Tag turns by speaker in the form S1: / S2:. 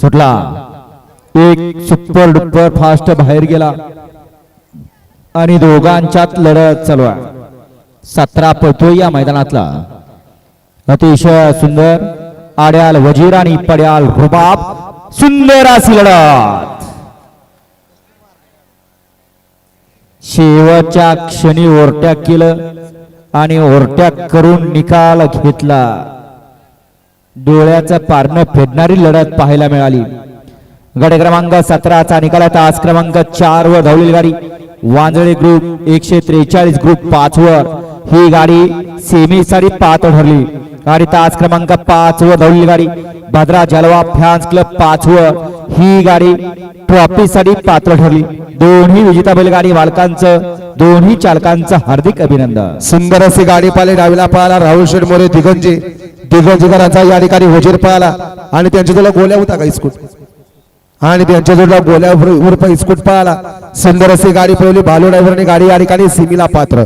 S1: सुटला. एक super duper fast बाहेर गेला. आणि दोघांच्यात लढत चालू आहे. सतरा पळतोय या मैदानातला. अतिशय सुंदर. आड्याल वजीर आणि पड्याल रुबाब सुंदर अशी लढत. शेवटच्या क्षणी ओरट्या केलं आणि ओरट्या करून निकाल घेतला. डोळ्याचं पारणं फेडणारी लढत पाहायला मिळाली. गट क्रमांक सतराचा निकाल आता तास क्रमांक चार वर धावलेली गाडी. वांजळे ग्रुप एकशे त्रेचाळीस ग्रुप पाच वर ही गाडी सेमी सारी पात्र ठरली. गाडी तास क्रमांक पाच वर धावलेली गाडी. भद्रा जलवा फॅन्स क्लब पाच वर ही गाडी ट्रॉफी साठी पात्र ठरली. दोन्ही विजेता बैलगाडी मालकांचं दोन्ही चालकांचं हार्दिक अभिनंदन.
S2: सुंदर अशी गाडी पाले डावीला पाहिला राहुल शेठ मोरे दिगंजी दिगंजीकरांचा या ठिकाणी वजीर पळाला आणि त्यांच्याजवळ गोल्या होता का इस्कूट? आणि त्यांच्याजवळ गोल्या उर्फ इस्कूट पळाला सुंदर अशी गाडी पळवली. भालू ड्रायव्हरने गाडी या ठिकाणी सिमीला पात्र.